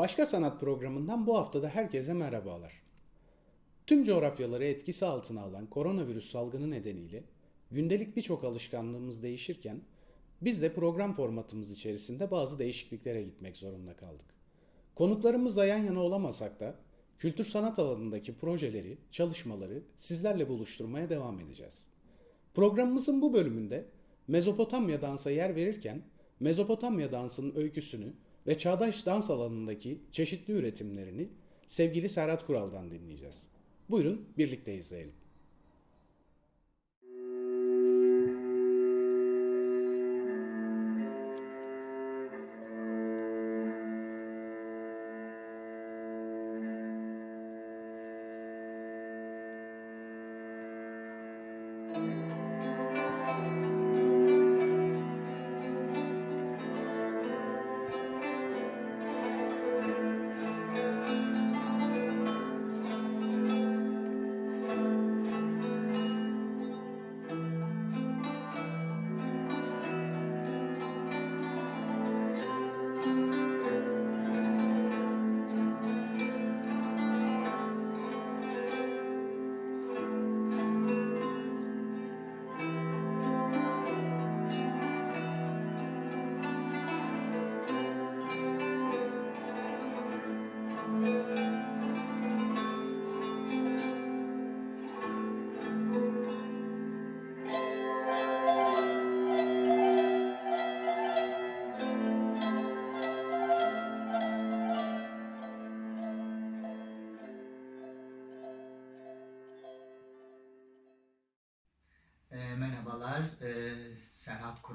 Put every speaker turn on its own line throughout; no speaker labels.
Başka Sanat programından bu haftada herkese merhabalar. Tüm coğrafyaları etkisi altına alan koronavirüs salgını nedeniyle gündelik birçok alışkanlığımız değişirken biz de program formatımız içerisinde bazı değişikliklere gitmek zorunda kaldık. Konuklarımızla yan yana olamasak da kültür sanat alanındaki projeleri, çalışmaları sizlerle buluşturmaya devam edeceğiz. Programımızın bu bölümünde Mezopotamya dansa yer verirken Mezopotamya dansının öyküsünü ve çağdaş dans alanındaki çeşitli üretimlerini sevgili Serhat Kural'dan dinleyeceğiz. Buyurun birlikte izleyelim.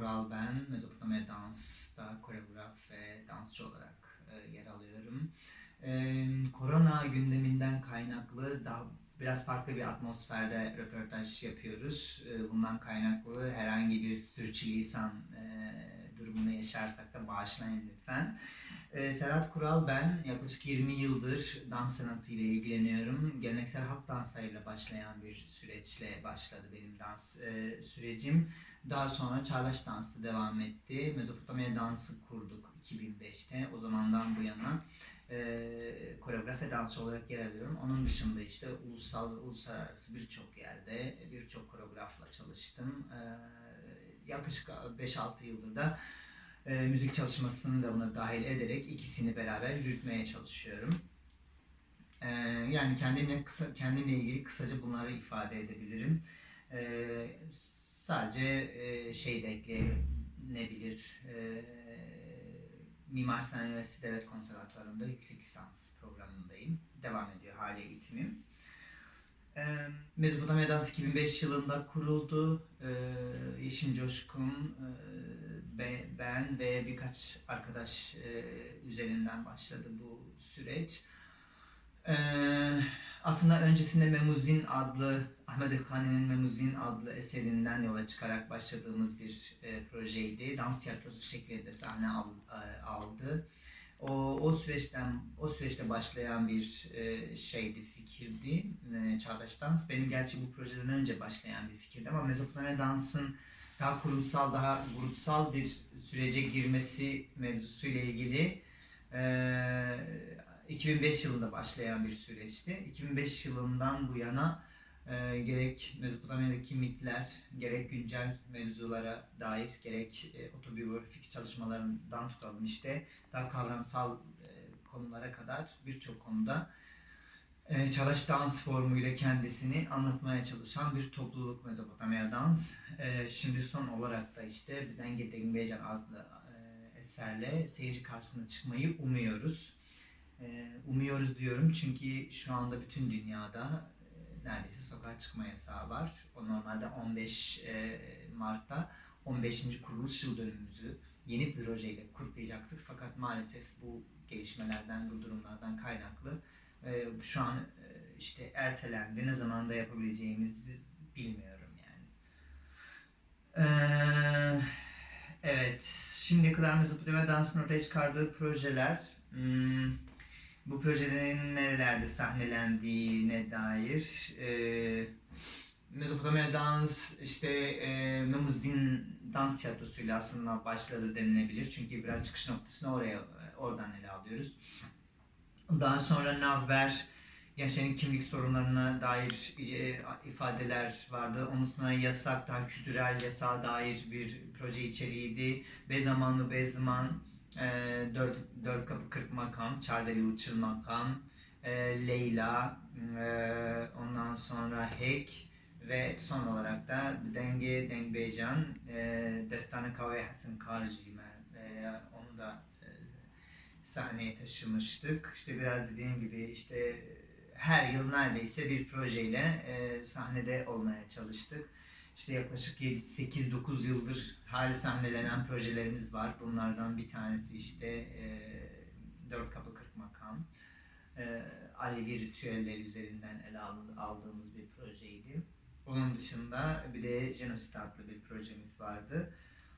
Kural ben. Mezopotamya Dans'ta koreograf ve dansçı olarak e, yer alıyorum. E, korona gündeminden kaynaklı da biraz farklı bir atmosferde röportaj yapıyoruz. E, bundan kaynaklı herhangi bir sürçülisan e, durumunu yaşarsak da bağışlayın lütfen. Ee, Serhat Kural ben. Yaklaşık 20 yıldır dans sanatıyla ilgileniyorum. Geleneksel halk danslarıyla başlayan bir süreçle başladı benim dans e, sürecim. Daha sonra çağdaş dansta devam etti. Mezopotamya dansı kurduk 2005'te. O zamandan bu yana e, koreograf ve dansçı olarak yer alıyorum. Onun dışında işte ulusal ve uluslararası birçok yerde birçok koreografla çalıştım. E, yaklaşık 5-6 yıldır da e, müzik çalışmasını da buna dahil ederek ikisini beraber yürütmeye çalışıyorum. E, yani kendimle kısa kendimle ilgili kısaca bunları ifade edebilirim. E, sadece e, şey de eklenebilir. E, Mimar Sinan Üniversitesi Devlet Konservatuvarı'nda yüksek lisans programındayım. Devam ediyor hali eğitimim. Ee, Mezopotamya Dans 2005 yılında kuruldu. Ee, Yeşim Coşkun, e, be- ben ve birkaç arkadaş e, üzerinden başladı bu süreç. Ee, aslında öncesinde Memuzin adlı, Ahmet Khani'nin Memuzin adlı eserinden yola çıkarak başladığımız bir e, projeydi. Dans tiyatrosu şeklinde sahne al- e, aldı. O, o süreçten o süreçte başlayan bir e, şeydi, fikirdi. E, çağdaş dans. Benim gerçi bu projeden önce başlayan bir fikirdi ama Mezopotamya dansın daha kurumsal, daha grupsal bir sürece girmesi mevzusuyla ilgili e, 2005 yılında başlayan bir süreçti. 2005 yılından bu yana e, gerek Mezopotamya'daki mitler, gerek güncel mevzulara dair, gerek e, otobiyografik çalışmalarından tutalım işte daha kavramsal e, konulara kadar birçok konuda e, çağdaş dans formuyla kendisini anlatmaya çalışan bir topluluk Mezopotamya Dans. E, şimdi son olarak da işte Denge Dengbejan adlı e, eserle seyirci karşısına çıkmayı umuyoruz. E, umuyoruz diyorum çünkü şu anda bütün dünyada neredeyse sokağa çıkma yasağı var. O normalde 15 e, Mart'ta 15. kuruluş yıl dönümümüzü yeni bir projeyle kutlayacaktık. Fakat maalesef bu gelişmelerden, bu durumlardan kaynaklı e, şu an e, işte ertelendi. Ne zaman da yapabileceğimizi bilmiyorum yani. Ee, evet, şimdiye kadar Mezopotamya Dans'ın ortaya çıkardığı projeler hmm, bu projelerin nerelerde sahnelendiğine dair e, Mezopotamya dans işte e, Memuzin dans tiyatrosuyla aslında başladı denilebilir. Çünkü biraz çıkış noktasını oraya oradan ele alıyoruz. Daha sonra Navber, gençlerin kimlik sorunlarına dair e, ifadeler vardı. Onun sonra yasak, daha kültürel yasağa dair bir proje içeriğiydi. Bezamanlı Bezman, e, dört, dört kapı kırk makam, Çardeli Uçur makam, e, Leyla, e, ondan sonra Hek ve son olarak da Denge Dengbejan, e, Destanı Kaveh Hasan Karcı'yı e, onu da e, sahneye taşımıştık. İşte biraz dediğim gibi işte her yıl neredeyse bir projeyle e, sahnede olmaya çalıştık. İşte yaklaşık 8-9 yıldır hali sahnelenen projelerimiz var. Bunlardan bir tanesi işte e, Dört Kapı Kırk Makam. E, Alevi ritüelleri üzerinden ele al- aldığımız bir projeydi. Onun dışında bir de Genosit adlı bir projemiz vardı.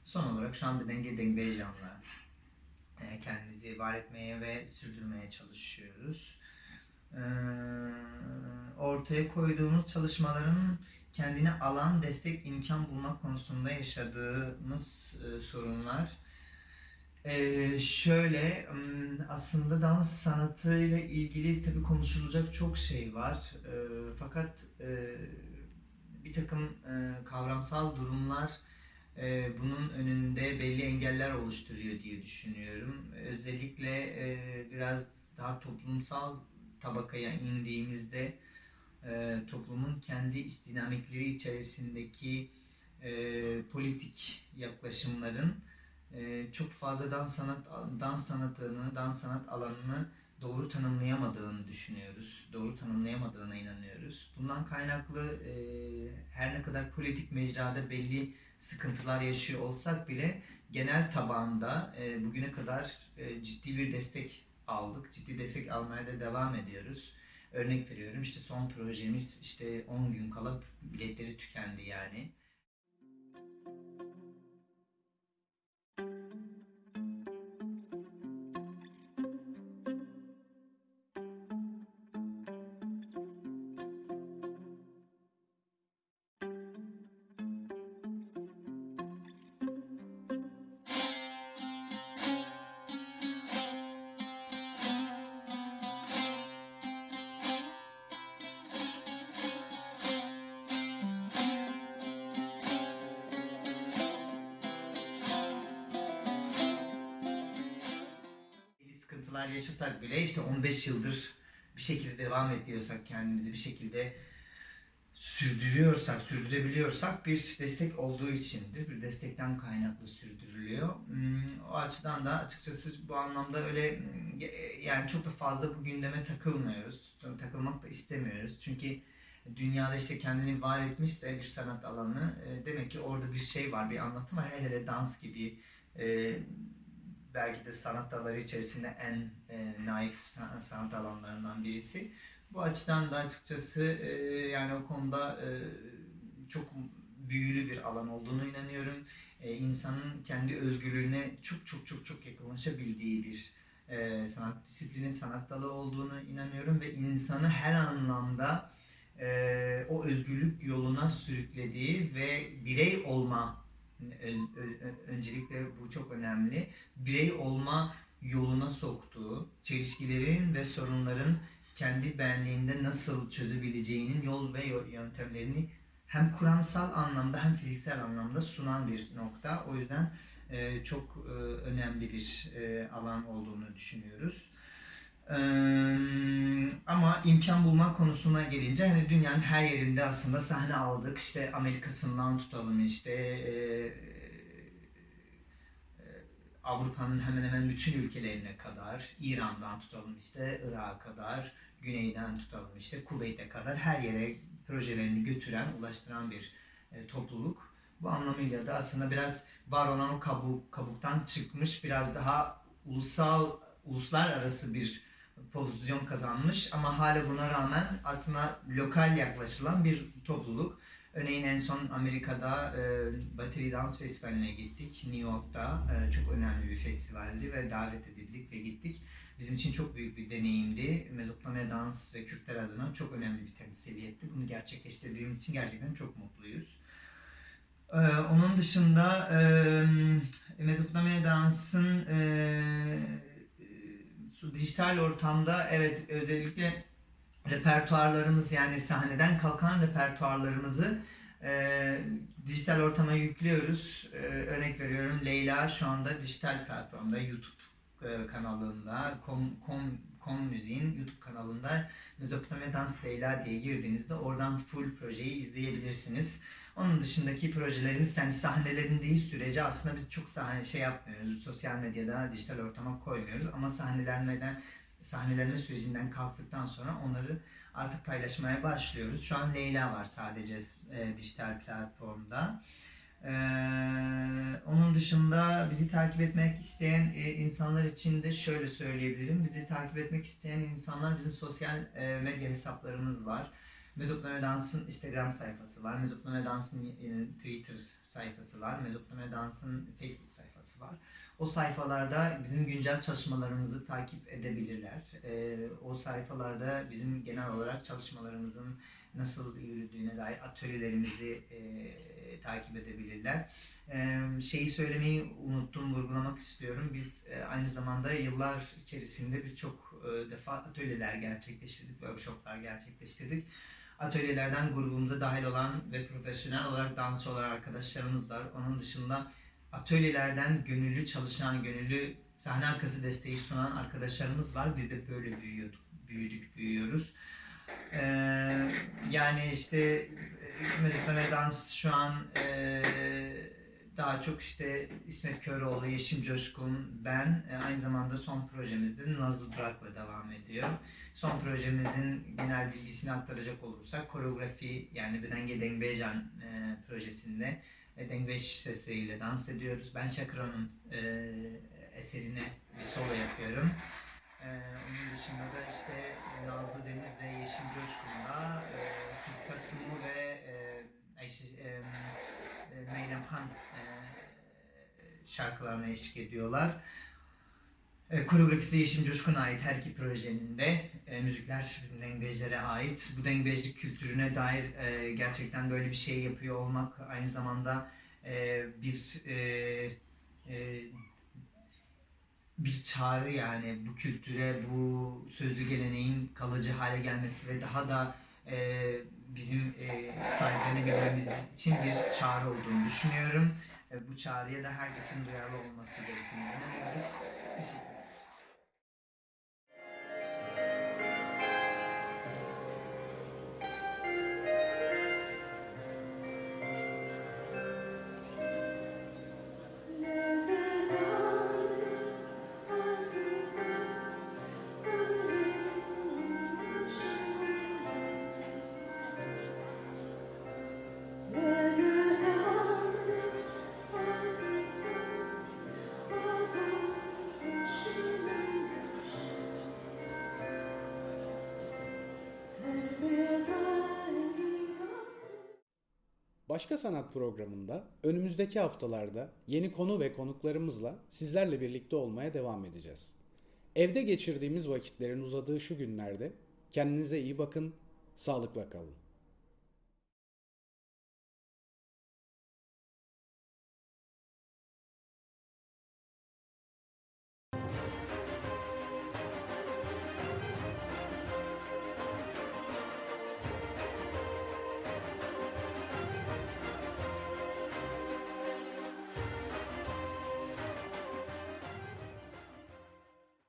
Son olarak şu an bir denge dengbejanla e, kendimizi var etmeye ve sürdürmeye çalışıyoruz. Ee, ortaya koyduğumuz çalışmaların kendine alan, destek, imkan bulmak konusunda yaşadığımız e, sorunlar. Ee, şöyle aslında dans sanatıyla ilgili tabii konuşulacak çok şey var. Ee, fakat e, bir takım e, kavramsal durumlar e, bunun önünde belli engeller oluşturuyor diye düşünüyorum. Özellikle e, biraz daha toplumsal tabakaya indiğimizde e, toplumun kendi istinamikleri içerisindeki e, politik yaklaşımların e, çok fazla dans sanat dans sanatını, dans sanat alanını doğru tanımlayamadığını düşünüyoruz. Doğru tanımlayamadığına inanıyoruz. Bundan kaynaklı e, her ne kadar politik mecrada belli sıkıntılar yaşıyor olsak bile genel tabanda e, bugüne kadar e, ciddi bir destek aldık. Ciddi destek almaya da devam ediyoruz. Örnek veriyorum işte son projemiz işte 10 gün kala biletleri tükendi yani. Sıkıntılar yaşasak bile işte 15 yıldır bir şekilde devam ediyorsak kendimizi bir şekilde sürdürüyorsak, sürdürebiliyorsak bir destek olduğu içindir. Bir destekten kaynaklı sürdürülüyor. Hmm, O açıdan da açıkçası bu anlamda öyle yani çok da fazla bu gündeme takılmıyoruz. Takılmak da istemiyoruz. Çünkü dünyada işte kendini var etmişse bir sanat alanı e, demek ki orada bir şey var, bir anlatım var. Hele hele dans gibi e, belki de sanat dalları içerisinde en e, naif san- sanat alanlarından birisi. Bu açıdan da açıkçası e, yani o konuda e, çok büyülü bir alan olduğunu inanıyorum. E, insanın kendi özgürlüğüne çok çok çok çok yakınlaşabildiği bir e, sanat disiplinin sanat dalı olduğunu inanıyorum ve insanı her anlamda e, o özgürlük yoluna sürüklediği ve birey olma öncelikle bu çok önemli birey olma yoluna soktuğu, çelişkilerin ve sorunların kendi benliğinde nasıl çözebileceğinin yol ve yöntemlerini hem kuramsal anlamda hem fiziksel anlamda sunan bir nokta. O yüzden e, çok e, önemli bir e, alan olduğunu düşünüyoruz. Eee, ama imkan bulma konusuna gelince hani dünyanın her yerinde aslında sahne aldık. İşte Amerika'sından tutalım işte eee, Avrupa'nın hemen hemen bütün ülkelerine kadar, İran'dan tutalım işte Irak'a kadar, Güney'den tutalım işte Kuveyt'e kadar her yere projelerini götüren, ulaştıran bir e, topluluk. Bu anlamıyla da aslında biraz var olan o kabuk, kabuktan çıkmış, biraz daha ulusal, uluslararası bir pozisyon kazanmış ama hala buna rağmen aslında lokal yaklaşılan bir topluluk. Örneğin en son Amerika'da e, Battery Dans Festivali'ne gittik. New York'ta e, çok önemli bir festivaldi ve davet edildik ve gittik. Bizim için çok büyük bir deneyimdi. Mezopotamya dans ve Kürtler adına çok önemli bir temsiliyetti. Bunu gerçekleştirdiğimiz için gerçekten çok mutluyuz. E, onun dışında e, Mezopotamya dansın e, Dijital ortamda evet özellikle repertuarlarımız yani sahneden kalkan repertuarlarımızı e, dijital ortama yüklüyoruz. E, örnek veriyorum Leyla şu anda dijital platformda YouTube e, kanalında kom, kom, kom müziğin YouTube kanalında Mezopotamya Dans Leyla diye girdiğinizde oradan full projeyi izleyebilirsiniz. Onun dışındaki projelerimiz yani sahnelendiği sürece aslında biz çok sahne şey yapmıyoruz. Sosyal medyada dijital ortama koymuyoruz ama sahnelenmeden sahnelenme sürecinden kalktıktan sonra onları artık paylaşmaya başlıyoruz. Şu an Leyla var sadece e, dijital platformda. Ee, onun dışında bizi takip etmek isteyen e, insanlar için de şöyle söyleyebilirim. Bizi takip etmek isteyen insanlar bizim sosyal e, medya hesaplarımız var. Mezopotamya Dans'ın Instagram sayfası var. Mezopotamya Dans'ın e, Twitter sayfası var. Mezopotamya Dans'ın Facebook sayfası var. O sayfalarda bizim güncel çalışmalarımızı takip edebilirler. Ee, o sayfalarda bizim genel olarak çalışmalarımızın nasıl yürüdüğüne dair atölyelerimizi e, takip edebilirler. Ee, şeyi söylemeyi unuttum, vurgulamak istiyorum. Biz e, aynı zamanda yıllar içerisinde birçok e, defa atölyeler gerçekleştirdik, workshoplar gerçekleştirdik. Atölyelerden grubumuza dahil olan ve profesyonel olarak dansçı olan arkadaşlarımız var. Onun dışında atölyelerden gönüllü çalışan, gönüllü sahne arkası desteği sunan arkadaşlarımız var. Biz de böyle büyüyorduk, büyüdük, büyüyoruz. Ee, yani işte e, Mezopotamya Dans şu an e, daha çok işte İsmet Köroğlu, Yeşim Coşkun, ben e, aynı zamanda son projemizde Nazlı Durak'la devam ediyor. Son projemizin genel bilgisini aktaracak olursak koreografi yani Bedenge Dengbejan e, projesinde e, Dengbeş sesleriyle dans ediyoruz. Ben Şakran'ın e, eserine bir solo yapıyorum. E, onun dışında da işte Nazlı Deniz ve Yeşim Coşkun'la e, Fuska Sumu ve e, Ayşe, e, e, Meyrem Han şarkılarına eşlik ediyorlar. E, koreografisi Yeşim Coşkun'a ait her iki projenin de e, müzikler bizim dengecilere ait. Bu dengecilik kültürüne dair e, gerçekten böyle bir şey yapıyor olmak aynı zamanda e, bir e, e, bir çağrı yani bu kültüre, bu sözlü geleneğin kalıcı hale gelmesi ve daha da e, bizim e, sahiplenebilmemiz için bir çağrı olduğunu düşünüyorum. Bu çağrıya da herkesin duyarlı olması gerektiğini inanıyoruz. Teşekkür ederim.
Başka Sanat programında önümüzdeki haftalarda yeni konu ve konuklarımızla sizlerle birlikte olmaya devam edeceğiz. Evde geçirdiğimiz vakitlerin uzadığı şu günlerde kendinize iyi bakın, sağlıkla kalın.